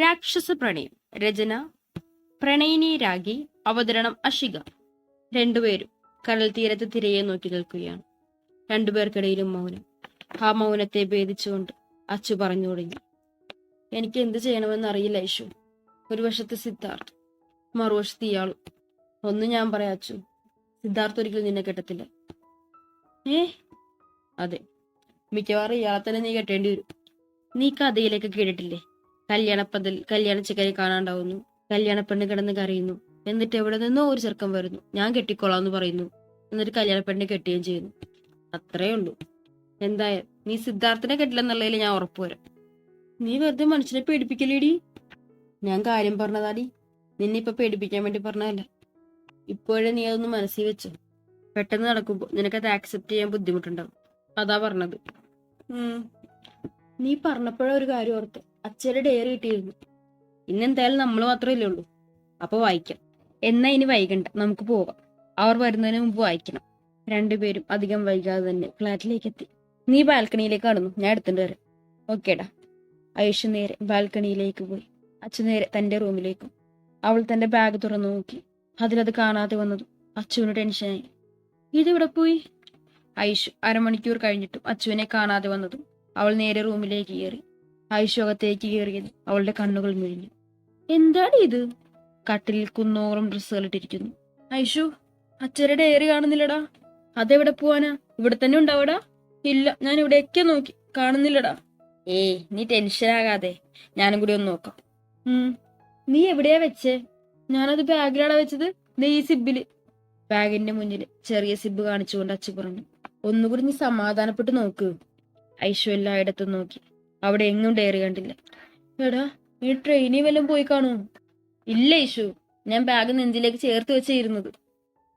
രാക്ഷസ പ്രണയം. രചന പ്രണയിനി രാഗി അവതരണം അഷിക. രണ്ടുപേരും കടൽ തീരത്ത് തിരയെ നോക്കി നിൽക്കുകയാണ്. രണ്ടുപേർക്കിടയിലും മൗനം. ആ മൗനത്തെ ഭേദിച്ചുകൊണ്ട് അച്ചു പറഞ്ഞു തുടങ്ങി. എനിക്ക് എന്ത് ചെയ്യണമെന്ന് അറിയില്ല ഐഷു ഒരു വശത്ത് സിദ്ധാർത്ഥ് മറുവശത്ത് ഇയാളും. ഒന്ന് ഞാൻ പറയാം അച്ചു. സിദ്ധാർത്ഥ് ഒരിക്കലും നിന്നെ കെട്ടത്തില്ല. ഏ? അതെ. മിക്കവാറും ഇയാളെ തന്നെ നീ കെട്ടേണ്ടി വരും. നീ കഥയിലേക്ക് കേട്ടിട്ടില്ലേ? കല്യാണപ്പന്തൽ കല്യാണ ചിക്കനെ കാണാണ്ടാവുന്നു. കല്യാണ പെണ്ണ് കിടന്ന് കരയുന്നു. എന്നിട്ട് എവിടെ നിന്നോ ഒരു ചെറുക്കം വരുന്നു. ഞാൻ കെട്ടിക്കോളാന്ന് പറയുന്നു. എന്നിട്ട് കല്യാണ പെണ്ണിനെ കെട്ടുകയും ചെയ്യുന്നു. അത്രേ ഉള്ളൂ. എന്തായാലും നീ സിദ്ധാർത്ഥനെ കെട്ടില്ലെന്നുള്ളതിൽ ഞാൻ ഉറപ്പുവരാം നീ വെറുതെ മനുഷ്യനെ പേടിപ്പിക്കലേടി ഞാൻ കാര്യം പറഞ്ഞതാടി. നിന്നെ ഇപ്പൊ പേടിപ്പിക്കാൻ വേണ്ടി പറഞ്ഞതല്ല? ഇപ്പോഴേ നീ അതൊന്ന് മനസ്സിൽ വെച്ചു. പെട്ടെന്ന് നടക്കുമ്പോൾ നിനക്കത് ആക്സെപ്റ്റ് ചെയ്യാൻ ബുദ്ധിമുട്ടുണ്ടാവും. അതാ പറഞ്ഞത്. നീ പറഞ്ഞപ്പോഴേ ഒരു കാര്യം ഓർത്ത്. അച്ഛയുടെ ഡയറി കിട്ടിയിരുന്നു. ഇന്നെന്തായാലും നമ്മൾ മാത്രമല്ലേ ഉള്ളൂ. അപ്പൊ വായിക്കാം. എന്നാ ഇനി വൈകണ്ട നമുക്ക് പോവാം. അവർ വരുന്നതിന് മുമ്പ് വായിക്കണം. രണ്ടുപേരും അധികം വൈകാതെ തന്നെ ഫ്ലാറ്റിലേക്ക് എത്തി. നീ ബാൽക്കണിയിലേക്ക് കടന്നു ഞാൻ എടുത്തിട്ട് വരാം. ഓക്കേടാ ഐഷു നേരെ ബാൽക്കണിയിലേക്ക് പോയി. അച്ഛൻ നേരെ തന്റെ റൂമിലേക്കും. അവൾ തന്റെ ബാഗ് തുറന്നു നോക്കി. അതിലത് കാണാതെ വന്നതും അച്ചുവിന് ടെൻഷനായി ഇതിവിടെ പോയി? ഐഷു അരമണിക്കൂർ കഴിഞ്ഞിട്ടും അച്ചുവിനെ കാണാതെ വന്നതും അവൾ നേരെ റൂമിലേക്ക് കയറി. ഐഷു അകത്തേക്ക് കയറിയത്. അവളുടെ കണ്ണുകൾ മിഴിഞ്ഞു. എന്താണ് ഇത്? കട്ടിലിൽ കുന്നോറും ഡ്രസ്സുകൾ ഇട്ടിരിക്കുന്നു. ഐഷു അച്ഛരുടെ ഏറി കാണുന്നില്ലടാ. അതെവിടെ പോവാനാ? ഇവിടെ തന്നെ ഉണ്ടാവടാ? ഇല്ല ഞാൻ ഇവിടെയൊക്കെ നോക്കി. കാണുന്നില്ലടാ. ഏയ് നീ ടെൻഷൻ ആകാതെ. ഞാനും കൂടി ഒന്ന് നോക്കാം. നീ എവിടെയാ വെച്ചേ? ഞാനത് ബാഗിലാടാ വെച്ചത്? ദേ ഈ സിബിൽ. ബാഗിന്റെ മുന്നിൽ ചെറിയ സിബ് കാണിച്ചുകൊണ്ട് അച്ഛൻ പറഞ്ഞു. ഒന്നുകൂടി നീ സമാധാനപ്പെട്ട് നോക്ക്. ഐഷു എല്ലായിടത്തും നോക്കി. അവിടെ എങ്ങും ഡയറി കണ്ടില്ല. എടാ ഈ ട്രെയിനിൽ വല്ലതും പോയി കാണൂ ഇല്ല ഈശു. ഞാൻ ബാഗ് നെഞ്ചിലേക്ക് ചേർത്ത് വെച്ചിരുന്നത്.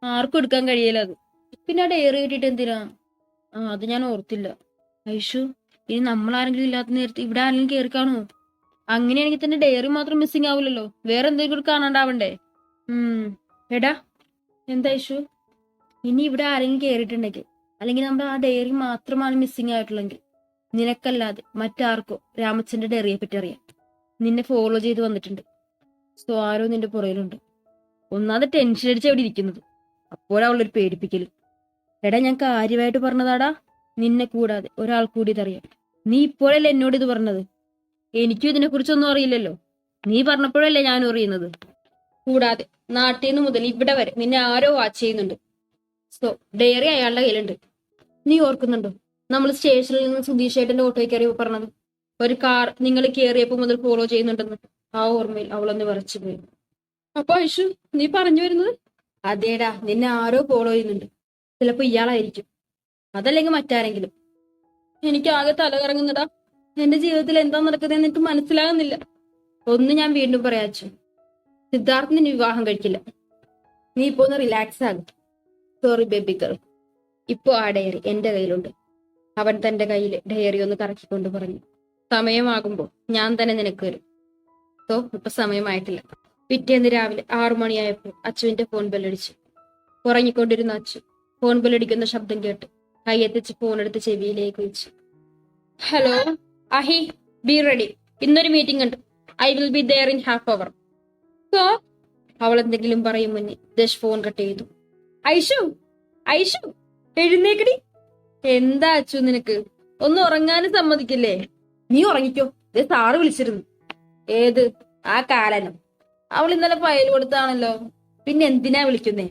ആർക്കും എടുക്കാൻ കഴിയില്ല അത്. പിന്നെ ആ ഡയറി കിട്ടിയിട്ട് എന്തിനാ? ആ അത് ഞാൻ ഓർത്തില്ല. ഐഷു ഇനി നമ്മൾ ആരെങ്കിലും ഇല്ലാത്ത നേരത്ത് ഇവിടെ ആരെങ്കിലും കയറി കാണുമോ അങ്ങനെയാണെങ്കിൽ തന്നെ ഡയറി മാത്രം മിസ്സിങ് ആവില്ലല്ലോ വേറെ എന്തെങ്കിലും കൂടി കാണാണ്ടാവണ്ടേ? ഉം. എടാ എന്താ ഐഷു ഇനി ഇവിടെ ആരെങ്കിലും കയറിയിട്ടുണ്ടെങ്കിൽ അല്ലെങ്കിൽ നമ്മുടെ ആ ഡയറി മാത്രമാണ് മിസ്സിങ് ആയിട്ടുള്ളെങ്കിൽ നിനക്കല്ലാതെ മറ്റാർക്കോ രാമച്ചന്റെ ഡെറിയെ പറ്റി അറിയാം. നിന്നെ ഫോളോ ചെയ്ത് വന്നിട്ടുണ്ട്. സോ ആരോ നിന്റെ പുറയിലുണ്ട് ഒന്നാമത് ടെൻഷൻ അടിച്ച് അവിടെ ഇരിക്കുന്നത്. അപ്പോഴാളൊരു പേടിപ്പിക്കൽ എടാ ഞാൻ കാര്യമായിട്ട് പറഞ്ഞതാടാ. നിന്നെ കൂടാതെ ഒരാൾ കൂടി ഇതറിയാം. നീ ഇപ്പോഴല്ലേ എന്നോട് ഇത് പറഞ്ഞത്? എനിക്കും ഇതിനെ കുറിച്ചൊന്നും അറിയില്ലല്ലോ. നീ പറഞ്ഞപ്പോഴല്ലേ ഞാനും അറിയുന്നത്? കൂടാതെ നാട്ടിൽ നിന്ന് മുതൽ ഇവിടെ വരെ നിന്നെ ആരോ വാച്ച് ചെയ്യുന്നുണ്ട്. സോ ഡയറി അയാളുടെ കയ്യിലുണ്ട്. നീ ഓർക്കുന്നുണ്ടോ? നമ്മൾ സ്റ്റേഷനിൽ നിന്ന് സുധീഷ് ഏട്ടന്റെ ഓട്ടോയിൽ കയറിയപ്പോ പറഞ്ഞത്. ഒരു കാർ നിങ്ങൾ കയറിയപ്പോ മുതൽ ഫോളോ ചെയ്യുന്നുണ്ടെന്ന്. ആ ഓർമ്മയിൽ അവളൊന്ന് വിറച്ചു പോയി. അപ്പൊ ഐഷു നീ പറഞ്ഞു വരുന്നത്? അതേടാ നിന്നെ ആരോ ഫോളോ ചെയ്യുന്നുണ്ട്. ചിലപ്പോ ഇയാളായിരിക്കും. അതല്ലെങ്കിൽ മറ്റാരെങ്കിലും. എനിക്ക് ആകെ തലകറങ്ങുന്നടാ എന്റെ ജീവിതത്തിൽ എന്താ നടക്കുന്നതെന്ന് എനിക്ക് മനസ്സിലാകുന്നില്ല. ഒന്ന് ഞാൻ വീണ്ടും പറയാച്ചു സിദ്ധാർത്ഥിന് വിവാഹം കഴിക്കില്ല. നീ ഇപ്പൊ ഒന്ന് റിലാക്സ് ആകും. സോറി ബേബി ഗേൾ ഇപ്പോ ആ ഡയറി എന്റെ കയ്യിലുണ്ട്. അവൻ തന്റെ കയ്യിൽ ഡയറി ഒന്ന് കറക്കിക്കൊണ്ട് പറഞ്ഞു സമയമാകുമ്പോൾ ഞാൻ തന്നെ നിനക്ക് വരും സോ ഇപ്പൊ സമയമായിട്ടില്ല. പിറ്റേന്ന് രാവിലെ ആറു മണിയായപ്പോൾ അച്ചുവിന്റെ ഫോൺ ബെല്ലടിച്ചു. ഉറങ്ങിക്കൊണ്ടിരുന്ന അച്ചു ഫോൺ ബെല്ലടിക്കുന്ന ശബ്ദം കേട്ട് കൈയെത്തിച്ച് ഫോൺ എടുത്ത് ചെവിയിലേക്ക് വെച്ചു. Hello Ahi be ready. ഇന്നൊരു മീറ്റിംഗ് ഉണ്ട്. I will be there in half hour. So അവൾ എന്തെങ്കിലും പറയും മുന്നേ. ദശ് ഫോൺ കട്ട് ചെയ്തു. ഐഷു ഐഷു എഴുന്നേക്കടി എന്താ അച്ചു നിനക്ക്? ഒന്ന് ഉറങ്ങാനും സമ്മതിക്കില്ലേ? നീ ഉറങ്ങിക്കോ. ദേ സാറ് വിളിച്ചിരുന്നു. ഏത്? ആ കാലനം. അവൾ ഇന്നലെ ഫയൽ കൊടുത്താണല്ലോ. പിന്നെ എന്തിനാ വിളിക്കുന്നേ?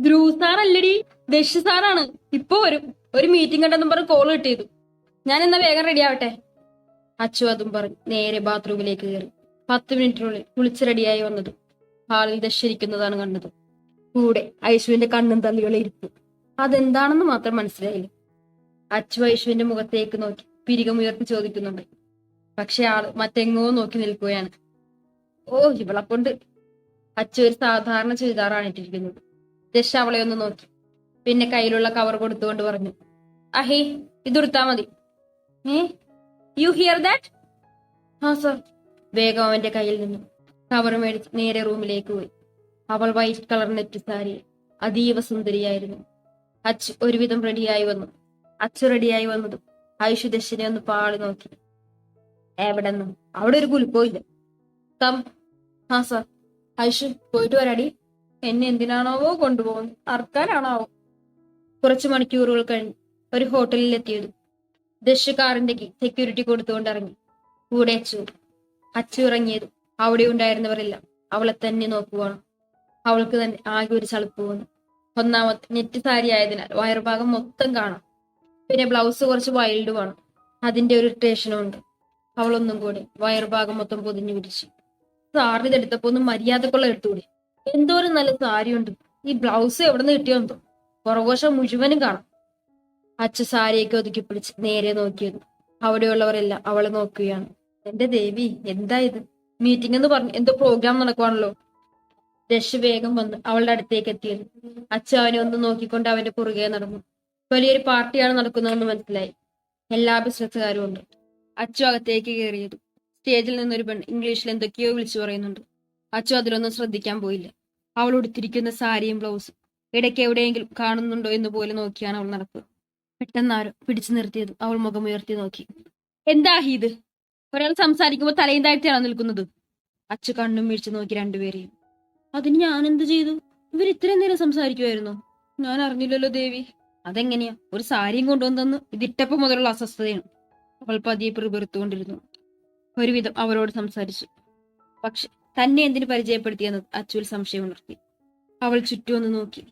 ധ്രുവ് സാറല്ലടി ദശ് സാറാണ് ഇപ്പൊ വരും. ഒരു മീറ്റിംഗ് ഉണ്ടെന്നും പറഞ്ഞ് കോൾ കിട്ടിയത്. ഞാൻ എന്നാ വേഗം റെഡി ആവട്ടെ? അച്ചു അതും പറഞ്ഞു. നേരെ ബാത്റൂമിലേക്ക് കയറി. പത്ത് മിനിറ്റിനുള്ളിൽ കുളിച്ച് റെഡിയായി വന്നത്. ഹാളിൽ ദശരിക്കുന്നതാണ് കണ്ടത്. കൂടെ ഐശുവിന്റെ കണ്ണും തള്ളിയുള്ള ഇരിപ്പ് അതെന്താണെന്ന് മാത്രം മനസ്സിലായില്ല? അച്ചു മുഖത്തേക്ക് നോക്കി പിരികമുയർത്തി ചോദിക്കുന്നുണ്ട്. പക്ഷെ ആൾ മറ്റെങ്ങോ നോക്കി നിൽക്കുകയാണ്. ഓ ഇവളെ കൊണ്ട് അച്ചു ഒരു സാധാരണ ചുരിദാറാണ് ഇട്ടിരിക്കുന്നത്. ദശ അവളെ ഒന്ന് നോക്കി. പിന്നെ കയ്യിലുള്ള കവർ കൊടുത്തുകൊണ്ട് പറഞ്ഞു അഹേ ഇതെടുത്താ മതി. ഏ? യു ഹിയർ ദാറ്റ് ആ സർ വേഗം അവന്റെ കയ്യിൽ നിന്നു. കവർ മേടിച്ച് നേരെ റൂമിലേക്ക് പോയി. അവൾ വൈറ്റ് കളർ നെറ്റ് സാരി അതീവ സുന്ദരിയായിരുന്നു. അച്ചു ഒരുവിധം റെഡിയായി വന്നു. അച്ചു റെഡിയായി വന്നതും ആയുഷ് ദശനെ ഒന്ന് പാളി നോക്കി. എവിടെന്ന് അവിടെ ഒരു കുലുക്കോ ഇല്ല. കം ആ സാർ ആയുഷ് പോയിട്ട് വരാടി. എന്നെ എന്തിനാണാവോ കൊണ്ടുപോകുന്നത്? അർക്കാനാണാവോ കുറച്ച് മണിക്കൂറുകൾ കഴിഞ്ഞ് ഒരു ഹോട്ടലിൽ എത്തിയത്. ദശ കാറിന്റെ സെക്യൂരിറ്റി കൊടുത്തുകൊണ്ട് ഇറങ്ങി. കൂടെ അച്ചു അച്ചു ഇറങ്ങിയത് അവിടെ ഉണ്ടായിരുന്നവരെല്ലാം അവളെ തന്നെ നോക്കുവാണ്. അവൾക്ക് തന്നെ ആകെ ഒരു ചളുപ്പ് വന്നു. ഒന്നാമത്തെ നെറ്റ് സാരി ആയതിനാൽ വയറുഭാഗം മൊത്തം കാണാം. പിന്നെ ബ്ലൗസ് കുറച്ച് വൈൽഡ് വേണം അതിന്റെ ഒരു ഇറിറ്റേഷനും ഉണ്ട്. അവളൊന്നും വയർ വയറുഭാഗം മൊത്തം പൊതിഞ്ഞു പിടിച്ചു. സാറിന് ഇതെടുത്തപ്പോ ഒന്ന് മര്യാദക്കുള്ള എടുത്തുകൂടി എന്തോ ഒരു നല്ല സാരി ഉണ്ട്. ഈ ബ്ലൗസ് എവിടെ നിന്ന് കിട്ടിയോന്തോ പുറകോശം മുഴുവനും കാണാം. അച്ഛ സാരിയൊക്കെ ഒതുക്കി പിടിച്ച് നേരെ നോക്കിയത് അവിടെയുള്ളവരെല്ലാം അവളെ നോക്കുകയാണ്. എന്റെ ദേവി എന്താ ഇത്? മീറ്റിംഗ് എന്ന് പറഞ്ഞു എന്തോ പ്രോഗ്രാം നടക്കുവാണല്ലോ. ദശ വേഗം വന്ന് അവളുടെ അടുത്തേക്ക് എത്തിയത്. അച്ഛ അവനെ ഒന്ന് നോക്കിക്കൊണ്ട് അവന്റെ പുറകെ നടന്നു. വലിയൊരു പാർട്ടിയാണ് നടക്കുന്നതെന്ന് മനസ്സിലായി. എല്ലാ ബിസിനസ്സുകാരും ഉണ്ട്. അച്ചു അകത്തേക്ക് കയറിയത്. സ്റ്റേജിൽ നിന്നൊരു പെൺ ഇംഗ്ലീഷിൽ എന്തൊക്കെയോ വിളിച്ചു പറയുന്നുണ്ട്. അച്ചു അതിലൊന്നും ശ്രദ്ധിക്കാൻ പോയില്ല. അവൾ ഉടുത്തിരിക്കുന്ന സാരിയും ബ്ലൗസും ഇടയ്ക്ക് എവിടെയെങ്കിലും കാണുന്നുണ്ടോ എന്ന് പോലെ നോക്കിയാണ് അവൾ നടക്കുക. പെട്ടെന്നാരോ പിടിച്ചു നിർത്തിയത്. അവൾ മുഖമുയർത്തി നോക്കി. എന്താ ഇത് ഒരാൾ സംസാരിക്കുമ്പോൾ തലയും താഴ്ത്തിയാണോ നിൽക്കുന്നത്? അച്ചു കണ്ണും വീഴ്ച നോക്കി രണ്ടുപേരെയും. അതിന് ഞാൻ എന്ത് ചെയ്തു? ഇവർ ഇത്രയും നേരം സംസാരിക്കുമായിരുന്നു ഞാൻ അറിഞ്ഞില്ലല്ലോ ദേവി. അതെങ്ങനെയാ? ഒരു സാരിയും കൊണ്ടുവന്നു ഇതിട്ടപ്പം മുതലുള്ള അസ്വസ്ഥതയാണ്. അവൾ പതിയെ പിറുപിറുത്തുകൊണ്ടിരുന്നു. ഒരുവിധം അവരോട് സംസാരിച്ചു. പക്ഷെ തന്നെ എന്തിനു പരിചയപ്പെടുത്തിയെന്ന് അച്ചുവിൽ സംശയം ഉണർത്തി. അവൾ ചുറ്റുമൊന്ന് നോക്കി.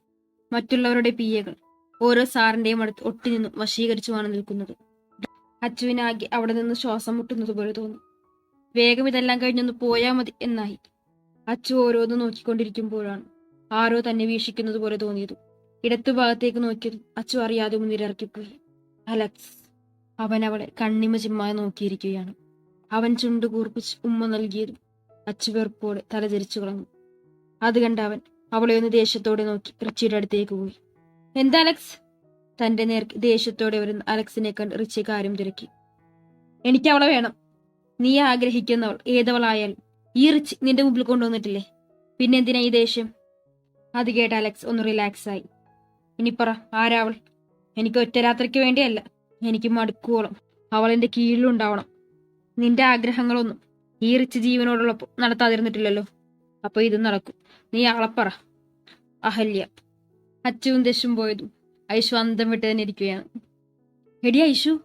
മറ്റുള്ളവരുടെ പിയകൾ ഓരോ സാറിന്റെയും അടുത്ത് ഒട്ടി നിന്നും വശീകരിച്ചുമാണ് നിൽക്കുന്നത്. അച്ചുവിനാകെ അവിടെ നിന്ന് ശ്വാസം മുട്ടുന്നത് പോലെ തോന്നി. വേഗം ഇതെല്ലാം കഴിഞ്ഞൊന്ന് പോയാ മതി എന്നായി. അച്ചു ഓരോന്ന് നോക്കിക്കൊണ്ടിരിക്കുമ്പോഴാണ് ആരോ തന്നെ വീക്ഷിക്കുന്നത് പോലെ തോന്നിയത്. ഇടത്തു ഭാഗത്തേക്ക് നോക്കിയത് അച്ചു അറിയാതെ മുന്നിലിറക്കിപ്പോയി അലക്സ് അവൻ അവളെ കണ്ണിമ ചിമ്മായി നോക്കിയിരിക്കുകയാണ്. അവൻ ചുണ്ടു കൂർപ്പിച്ച് ഉമ്മ നൽകിയതും അച്ചു വെറുപ്പോടെ തലചരിച്ചു കളഞ്ഞു. അത് കണ്ട അവൻ അവളെ ഒന്ന് ദേഷ്യത്തോടെ നോക്കി റിച്ചിയുടെ അടുത്തേക്ക് പോയി. എന്താ അലക്സ്? തന്റെ നേർക്ക് ദേഷ്യത്തോടെ വരുന്ന അലക്സിനെ കണ്ട് റിച്ചി കാര്യം തിരക്കി. എനിക്ക് അവളെ വേണം. നീ ആഗ്രഹിക്കുന്നവൾ ഏതവളായാലും ഈ റിച്ച് നിന്റെ മുമ്പിൽ കൊണ്ടുവന്നിട്ടില്ലേ? പിന്നെ എന്തിനാ ഈ ദേഷ്യം? അത് കേട്ട് അലക്സ് ഒന്ന് റിലാക്സ് ആയി. ഇനി പറ ആരാവൾ എനിക്ക് ഒറ്റ രാത്രിക്ക് വേണ്ടിയല്ല. എനിക്ക് മടുക്കുവോളം. അവൾ എന്റെ കീഴിലുണ്ടാവണം നിന്റെ ആഗ്രഹങ്ങളൊന്നും ഈ റിച്ച് ജീവനോടുള്ളപ്പോൾ നടത്താതിരുന്നിട്ടില്ലല്ലോ. അപ്പൊ ഇത് നടക്കും. നീ ആളപ്പറ അഹല്യ. അച്ചുവും ദശും പോയതും ഐശു അന്തം വിട്ട് തന്നെ ഇരിക്കുകയാണ്. എടി ഐശു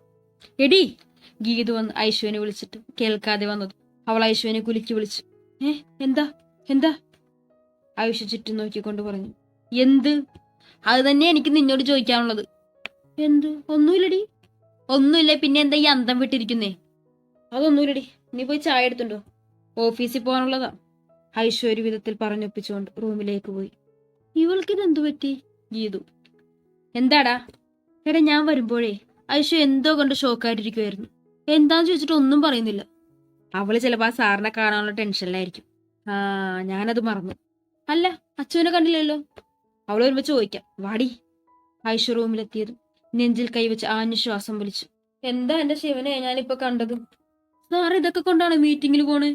എടി. ഗീതു വന്ന് ഐശുവിനെ വിളിച്ചിട്ട് കേൾക്കാതെ വന്നത്. അവൾ ഐശുവിനെ കുലുക്കി വിളിച്ചു ഏ എന്താ എന്താ? ആയുഷ ചുറ്റും നോക്കിക്കൊണ്ട് പറഞ്ഞു എന്ത്? അത് തന്നെ എനിക്ക് നിന്നോട് ചോദിക്കാനുള്ളത്. എന്ത്? ഒന്നുമില്ലടി. ഒന്നുമില്ല പിന്നെ എന്താ ഈ അന്തം വിട്ടിരിക്കുന്നേ? അതൊന്നുമില്ലടി നീ പോയി ചായ എടുത്തുണ്ടോ? ഓഫീസിൽ പോകാനുള്ളതാ. ഐശ്വ ഒരു വിധത്തിൽ പറഞ്ഞൊപ്പിച്ചുകൊണ്ട് റൂമിലേക്ക് പോയി. ഇവൾക്കിതെന്തു പറ്റി? ഗീതു. എന്താടാ? എടാ ഞാൻ വരുമ്പോഴേ ഐശ്വ എന്തോ കൊണ്ട് ഷോക്കായിട്ടിരിക്കുമായിരുന്നു എന്താന്ന് ചോദിച്ചിട്ട് ഒന്നും പറയുന്നില്ല. അവൾ ചിലപ്പോൾ ആ സാറിനെ കാണാനുള്ള ടെൻഷനിലായിരിക്കും. ആ ഞാനത് മറന്നു. അല്ല അച്ഛനെ കണ്ടില്ലല്ലോ? അവൾ വരുമ്പോ ചോദിക്കാം. വാടി. ഐഷ റൂമിലെത്തിയതും നെഞ്ചിൽ കൈവച്ച് ആഞ്ഞു ശ്വാസം വലിച്ചു. എന്താ എന്റെ ശിവനെ ഞാനിപ്പോ കണ്ടത്? സാർ ഇതൊക്കെ കൊണ്ടാണ് മീറ്റിംഗിൽ പോണേ?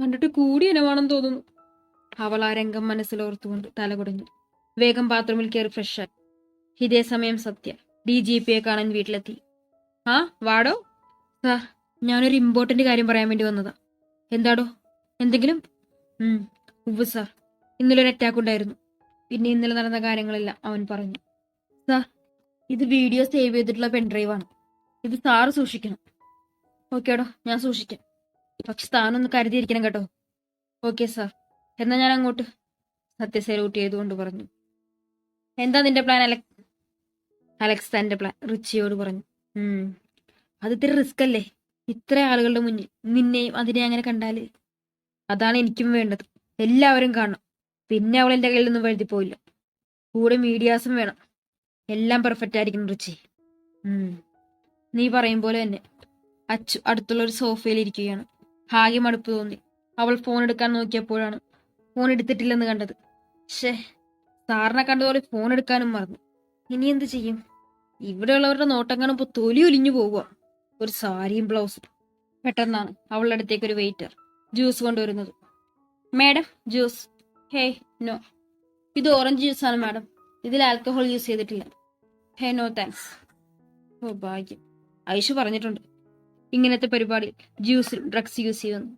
കണ്ടിട്ട് കൂടി ഇനമാണെന്ന് തോന്നുന്നു. അവൾ ആ രംഗം മനസ്സിലോർത്തുകൊണ്ട് തല കുടഞ്ഞു. വേഗം ബാത്റൂമിൽ കയറി ഫ്രഷായി ഇതേ സമയം സത്യ ഡി ജി പിയെ കാണാൻ വീട്ടിലെത്തി. ആ വാടോ? സാർ ഞാനൊരു ഇമ്പോർട്ടന്റ് കാര്യം പറയാൻ വേണ്ടി വന്നതാ. എന്താടോ? എന്തെങ്കിലും? ഉവ് സാർ ഇന്നലെ ഒരു അറ്റാക്ക് ഉണ്ടായിരുന്നു. പിന്നെ ഇന്നലെ നടന്ന കാര്യങ്ങളെല്ലാം അവൻ പറഞ്ഞു. സാർ ഇത് വീഡിയോ സേവ് ചെയ്തിട്ടുള്ള പെൻഡ്രൈവാണ് ഇത് സാറ് സൂക്ഷിക്കണം. ഓക്കേടോ ഞാൻ സൂക്ഷിക്കാം. പക്ഷെ താനൊന്ന് കരുതിയിരിക്കണം കേട്ടോ. ഓക്കെ സാർ എന്നാ ഞാൻ അങ്ങോട്ട്? സത്യ സല്യൂട്ട് ചെയ്തുകൊണ്ട് പറഞ്ഞു. എന്താ നിന്റെ പ്ലാൻ അലക്സ് അലക്സ് പ്ലാൻ റിച്ചിയോട് പറഞ്ഞു. അത് ഇത്തിരി റിസ്ക് അല്ലേ? ഇത്ര ആളുകളുടെ മുന്നിൽ നിന്നെയും അതിനെ അങ്ങനെ കണ്ടാൽ അതാണ് എനിക്കും വേണ്ടത്. എല്ലാവരും കാണണം. പിന്നെ അവൾ എന്റെ കയ്യിൽ നിന്നും വഴുതി പോയില്ല കൂടെ മീഡിയാസും വേണം. എല്ലാം പെർഫെക്റ്റ് ആയിരിക്കണം റിച്ചി നീ പറയും പോലെ തന്നെ. അച്ചു അടുത്തുള്ള ഒരു സോഫയിൽ ഇരിക്കുകയാണ്. ആകെ മടുപ്പ് തോന്നി. അവൾ ഫോൺ എടുക്കാൻ നോക്കിയപ്പോഴാണ് ഫോൺ എടുത്തിട്ടില്ലെന്ന് കണ്ടത്. ഷേ സാറിനെ കണ്ടതുപോലെ ഫോൺ എടുക്കാനും മറന്നു. ഇനി എന്ത് ചെയ്യും? ഇവിടെയുള്ളവരുടെ നോട്ടം കാണുമ്പോൾ തൊലി ഒലിഞ്ഞു പോവുക. ഒരു സാരിയും ബ്ലൗസും. പെട്ടെന്നാണ് അവളുടെ അടുത്തേക്ക് ഒരു വെയിറ്റർ ജ്യൂസ് കൊണ്ടുവരുന്നത്. മാഡം ജ്യൂസ് ഹേ നോ ഇത് ഓറഞ്ച് ആണ് മാഡം ഇതിൽ ആൽക്കഹോൾ യൂസ് ചെയ്തിട്ടില്ല. ഹേ നോ താങ്ക്സ് ഓ ഭാഗ്യം. ഐഷു പറഞ്ഞിട്ടുണ്ട്. ഇങ്ങനത്തെ പരിപാടി ജ്യൂസിൽ ഡ്രഗ്സ് യൂസ് ചെയ്യുന്നു.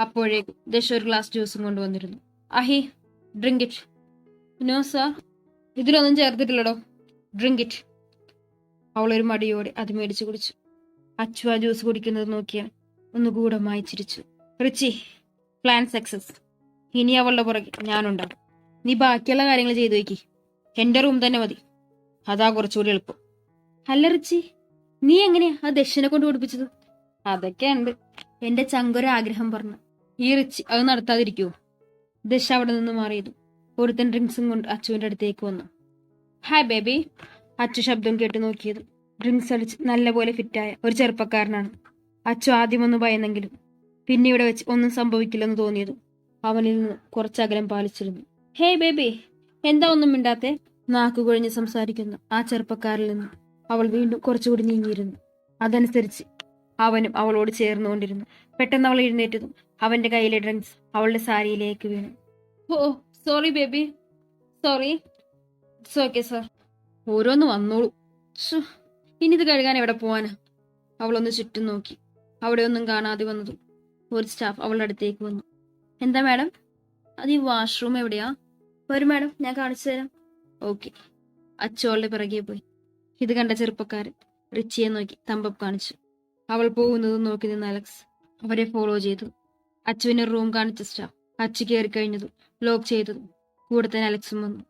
അപ്പോഴേക്കും ദശ ഒരു ഗ്ലാസ് ജ്യൂസും കൊണ്ടുവന്നിരുന്നു. Ahi drink it no sir ഇതിലൊന്നും ചേർത്തിട്ടില്ലടോ. ഡ്രിങ്ക് ഇറ്റ് അവളൊരു മടിയോടെ അത് മേടിച്ചു കുടിച്ചു. അച്ചു ആ ജ്യൂസ് കുടിക്കുന്നത് നോക്കിയാൽ ഒന്ന് ഗൂഢമായി ചിരിച്ചു റിച്ചി പ്ലാൻ സക്സസ് ഇനി അവളുടെ പുറകെ ഞാനുണ്ടാവും നീ ബാക്കിയുള്ള കാര്യങ്ങൾ ചെയ്തു വയ്ക്കി. എന്റെ റൂം തന്നെ മതി. അതാ കുറച്ചുകൂടി എളുപ്പം. അല്ല റിച്ചി നീ എങ്ങനെയാ ആ ദക്ഷിണെ കൊണ്ട് കുടിപ്പിച്ചത് അതൊക്കെ ഉണ്ട്. എന്റെ ചങ്കൊരു ആഗ്രഹം പറഞ്ഞു. ഈ റിച്ചി അത് നടത്താതിരിക്കുവോ? ദശ അവിടെ നിന്ന് മാറിയതു. ഒരുത്തൻ ഡ്രിങ്ക്സും കൊണ്ട് അച്ചുവിന്റെ അടുത്തേക്ക് വന്നു. ഹായ് ബേബി അച്ചു ശബ്ദം കേട്ട് നോക്കിയത്. ഡ്രിങ്ക്സ് അടിച്ച് നല്ലപോലെ ഫിറ്റായ ഒരു ചെറുപ്പക്കാരനാണ്. അച്ചു ആദ്യം ഒന്ന് ഭയന്നെങ്കിലും പിന്നെ ഇവിടെ വെച്ച് ഒന്നും സംഭവിക്കില്ലെന്ന് തോന്നിയതും അവനിൽ നിന്ന് കുറച്ചകലം പാലിച്ചിരുന്നു. ഹേയ് ബേബി എന്താ ഒന്നും മിണ്ടാത്തെ? നാക്കുകുഴഞ്ഞ് സംസാരിക്കുന്ന ആ ചെറുപ്പക്കാരിൽ നിന്ന് അവൾ വീണ്ടും കുറച്ചുകൂടി നീങ്ങിയിരുന്നു. അതനുസരിച്ച് അവനും അവളോട് ചേർന്നുകൊണ്ടിരുന്നു. പെട്ടെന്ന് അവൾ എഴുന്നേറ്റതും അവന്റെ കയ്യിലെ ഡ്രിങ്ക്സ് അവളുടെ സാരിയിലേക്ക് വീണു. ഓ sorry baby. Sorry it's okay sir ഓരോന്ന് വന്നോളൂ. ഇനി ഇത് കഴുകാൻ എവിടെ പോവാനാ? അവളൊന്ന് ചുറ്റും നോക്കി. അവിടെ ഒന്നും കാണാതെ വന്നതും ഒരു സ്റ്റാഫ് അവളുടെ അടുത്തേക്ക് വന്നു. എന്താ മാഡം? അത് ഈ വാഷ്റൂം എവിടെയാ? വരും മാഡം ഞാൻ കാണിച്ചു തരാം. ഓക്കെ. അച്ചോളുടെ പിറകെ പോയി. ഇത് കണ്ട ചെറുപ്പക്കാരൻ റിച്ചിയെ നോക്കി തമ്പപ്പ് കാണിച്ചു. അവൾ പോകുന്നത് നോക്കി നിന്ന് അലക്സ് അവരെ ഫോളോ ചെയ്തു. അച്ചുവിന് റൂം കാണിച്ച സ്റ്റാഫ് അച്ചു കയറി കഴിഞ്ഞതും ലോക്ക് ചെയ്തതും കൂടെ തന്നെ അലക്സും വന്നു.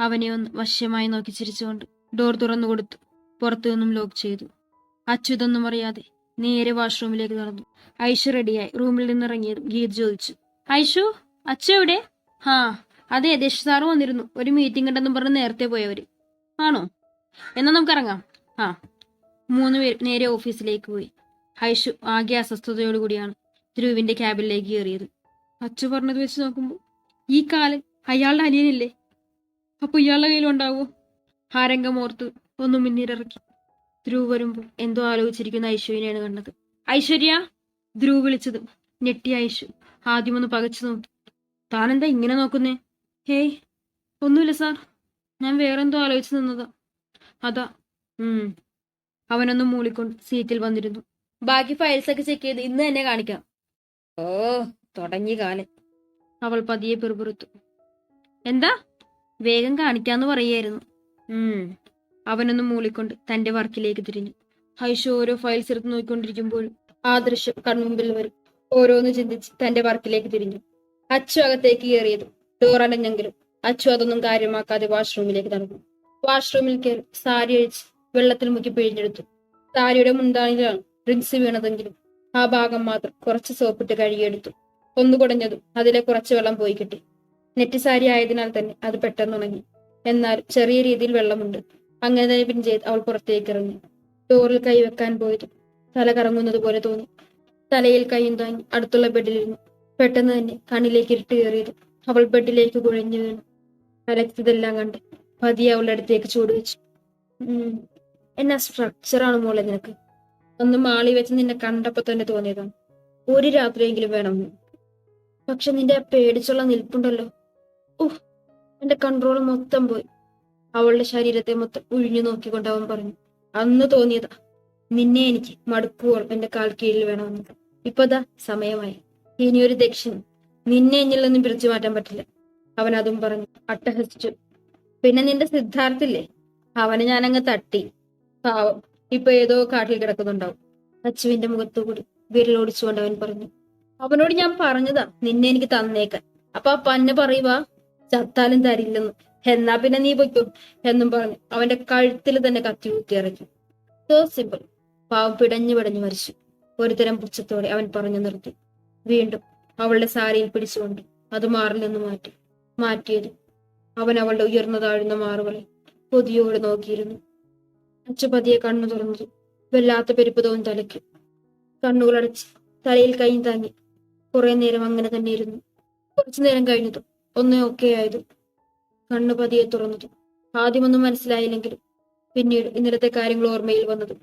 അവനെ ഒന്ന് വശ്യമായി നോക്കി ചിരിച്ചുകൊണ്ട് ഡോർ തുറന്നു കൊടുത്തു. പുറത്തു നിന്നും ലോക്ക് ചെയ്തു. അച്യുതൊന്നും അറിയാതെ നേരെ വാഷ്റൂമിലേക്ക് നടന്നു. ഐഷു റെഡിയായി റൂമിൽ നിന്നിറങ്ങിയതും ഗീത് ചോദിച്ചു. ഐഷു അച്ഛ എവിടെ? ഹാ അതെ ദേശ സാറ് വന്നിരുന്നു. ഒരു മീറ്റിംഗ് ഉണ്ടെന്നും പറഞ്ഞ് നേരത്തെ പോയവര്. ആണോ? എന്നാ നമുക്ക് ഇറങ്ങാം ആ. മൂന്ന് പേര് നേരെ ഓഫീസിലേക്ക് പോയി. ഐഷു ആകെ അസ്വസ്ഥതയോടുകൂടിയാണ് ധ്രുവിന്റെ ക്യാബിനിലേക്ക് കയറിയത്. അച്ചു പറഞ്ഞത് വെച്ച് നോക്കുമ്പോൾ ഈ കാലം അയാളുടെ അനിയനില്ലേ? അപ്പൊ ഇയാളുടെ കയ്യിലുണ്ടാവോ? ആ രംഗമോർത്ത് ഒന്ന് മുന്നിലിറക്കി. ധ്രുവ് വരുമ്പോൾ എന്തോ ആലോചിച്ചിരിക്കുന്ന ഐശ്വര്യനെയാണ് കണ്ടത്. ഐശ്വര്യ? ധ്രുവ് വിളിച്ചത്. ഞെട്ടിയ ഐശു ആദ്യമൊന്ന് പകച്ചു നോക്കി. താനെന്താ ഇങ്ങനെ നോക്കുന്നേ? ഹേയ് ഒന്നുമില്ല സാർ. ഞാൻ വേറെന്തോ ആലോചിച്ച് നിന്നതാ. അതാ ഉം. അവനൊന്ന് മൂളിക്കൊണ്ട് സീറ്റിൽ വന്നിരുന്നു. ബാക്കി ഫയൽസ് ഒക്കെ ചെക്ക് ചെയ്ത് ഇന്ന് തന്നെ കാണിക്കാം. ഓ തുടങ്ങി കാലം. അവൾ പതിയെ പിറുപിറുത്തു. എന്താ? വേഗം കാണിക്കാന്ന് പറയായിരുന്നു ഉം. അവനൊന്ന് മൂളിക്കൊണ്ട് തന്റെ വർക്കിലേക്ക് തിരിഞ്ഞു. ഹൈഷു ഓരോ ഫയൽസ് എടുത്ത് നോക്കിക്കൊണ്ടിരിക്കുമ്പോഴും ആ ദൃശ്യം കൺമുമ്പിൽ വരും. ഓരോന്ന് ചിന്തിച്ച് തന്റെ വർക്കിലേക്ക് തിരിഞ്ഞു. അച്ചു അകത്തേക്ക് കയറിയതും ഡോർ അടഞ്ഞെങ്കിലും അച്ചു അതൊന്നും കാര്യമാക്കാതെ വാഷ്റൂമിലേക്ക് നടന്നു. വാഷ്റൂമിൽ കയറി സാരി അഴിച്ച് വെള്ളത്തിൽ മുക്കി പിഴിഞ്ഞെടുത്തു. സാരിയുടെ മുന്താണിയിലാണ് റിൻസ് വീണതെങ്കിലും ആ ഭാഗം മാത്രം കുറച്ച് സോപ്പിട്ട് കഴുകിയെടുത്തു. ഒന്ന് കുടഞ്ഞതും അതിലെ കുറച്ച് വെള്ളം പോയി കിട്ടി. നെറ്റ് സാരി ആയതിനാൽ തന്നെ അത് പെട്ടെന്ന് ഉണങ്ങി എന്നാൽ ചെറിയ രീതിയിൽ വെള്ളമുണ്ട്. അങ്ങനെ തന്നെ പിന്നെ ചെയ്ത് അവൾ പുറത്തേക്ക് ഇറങ്ങി. ഡോറിൽ കൈവെക്കാൻ പോയിട്ട് തല കറങ്ങുന്നത് പോലെ തോന്നി. തലയിൽ കൈയും താങ്ങി അടുത്തുള്ള ബെഡിലിരുന്നു പെട്ടെന്ന് തന്നെ കണ്ണിലേക്ക് ഇരുട്ട് കയറിയത് അവൾ ബെഡിലേക്ക് കുഴഞ്ഞു വീണു. അലക്സ് ഇതെല്ലാം കണ്ട് പതിയെ അവളുടെ അടുത്തേക്ക് ചൂട് വെച്ചു. എന്നാ സ്ട്രക്ചറാണ് മോളെ നിനക്ക്? ഒന്ന് മാളി വെച്ച് നിന്നെ കണ്ടപ്പോ തന്നെ തോന്നിയതാണ് ഒരു രാത്രിയെങ്കിലും വേണം പക്ഷെ നിന്റെ പേടിച്ചുള്ള നിൽപ്പുണ്ടല്ലോ. ഓഹ് എന്റെ കൺട്രോൾ മൊത്തം പോയി. അവളുടെ ശരീരത്തെ മൊത്തം ഉഴിഞ്ഞു നോക്കിക്കൊണ്ട് അവൻ പറഞ്ഞു അന്ന് തോന്നിയതാ. നിന്നെ എനിക്ക് മടുക്കുവോൾ എന്റെ കാൽ കീഴിൽ വേണമെന്ന്. ഇപ്പതാ സമയമായി. ഇനിയൊരു ദക്ഷിണ. നിന്നെ എന്നിൽ നിന്നും പിടിച്ചു മാറ്റാൻ പറ്റില്ല. അവൻ അതും പറഞ്ഞു അട്ടഹസിച്ചു. പിന്നെ നിന്റെ സിദ്ധാർത്ഥില്ലേ? അവനെ ഞാനങ്ങ് തട്ടി. പാവം. ഇപ്പൊ ഏതോ കാട്ടിൽ കിടക്കുന്നുണ്ടാവും. അച്ചുവിന്റെ മുഖത്തുകൂടി വിരലോടിച്ചുകൊണ്ട് അവൻ പറഞ്ഞു അവനോട് ഞാൻ പറഞ്ഞതാ നിന്നെ എനിക്ക് തന്നേക്കാൻ. അപ്പൊ ആ പന്ന പറയുവാ ചത്താലും തരില്ലെന്ന്. എന്നാ പിന്നെ നീ പൊയ്ക്കും എന്നും പറഞ്ഞു. അവന്റെ കഴുത്തിൽ തന്നെ കത്തി ഇറക്കി സോ സിമ്പിൾ പാവം പിടഞ്ഞു പിടഞ്ഞു മരിച്ചു. ഒരുതരം പുച്ഛത്തോടെ അവൻ പറഞ്ഞു നിർത്തി. വീണ്ടും അവളുടെ സാരിയിൽ പിടിച്ചുകൊണ്ട് അത് മാറിൽ നിന്ന് മാറ്റി. മാറ്റിയത് അവൻ അവളുടെ ഉയർന്നു താഴ്ന്ന മാറുകളെ പൊതിയോട് നോക്കിയിരുന്നു. അച്ചു പതിയെ കണ്ണു തുറന്നു. വല്ലാത്ത പെരുപ്പ് തോന്നി തലയ്ക്ക് കണ്ണുകളടച്ച് തലയിൽ കൈ താങ്ങി. കുറെ നേരം അങ്ങനെ തന്നെ ഇരുന്നു കുറച്ചു നേരം കഴിഞ്ഞതും ഒന്നേ ഒക്കെ ആയതും കണ്ണു പതിയെ തുറന്നതും ആദ്യമൊന്നും മനസ്സിലായില്ലെങ്കിലും പിന്നീട് ഇന്നലത്തെ കാര്യങ്ങൾ ഓർമ്മയിൽ വന്നതും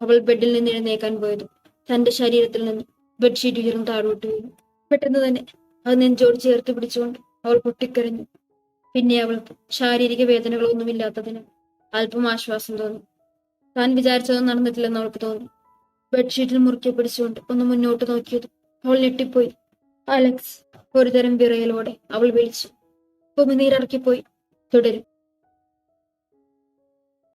അവൾ ബെഡിൽ നിന്ന് എഴുന്നേക്കാൻ പോയതും തന്റെ ശരീരത്തിൽ നിന്ന് ബെഡ്ഷീറ്റ് ഉയർന്ന് താഴോട്ട് വീണു. പെട്ടെന്ന് തന്നെ അത് നെഞ്ചോട് ചേർത്ത് പിടിച്ചുകൊണ്ട് അവൾ പൊട്ടിക്കരഞ്ഞു. പിന്നെ അവൾക്ക് ശാരീരിക വേദനകളൊന്നുമില്ലാത്തതിന് അല്പം ആശ്വാസം തോന്നി. താൻ വിചാരിച്ചതൊന്നും നടന്നിട്ടില്ലെന്ന് അവൾക്ക് തോന്നി. ബെഡ്ഷീറ്റിൽ മുറുക്കി പിടിച്ചുകൊണ്ട് ഒന്ന് മുന്നോട്ട് നോക്കിയത് അവൾ ഞെട്ടിപ്പോയി. അലക്സ് ഒരുതരം വിറയലോടെ അവൾ വിളിച്ചു. ഉമിനീരിറക്കിപ്പോയി തുടരും.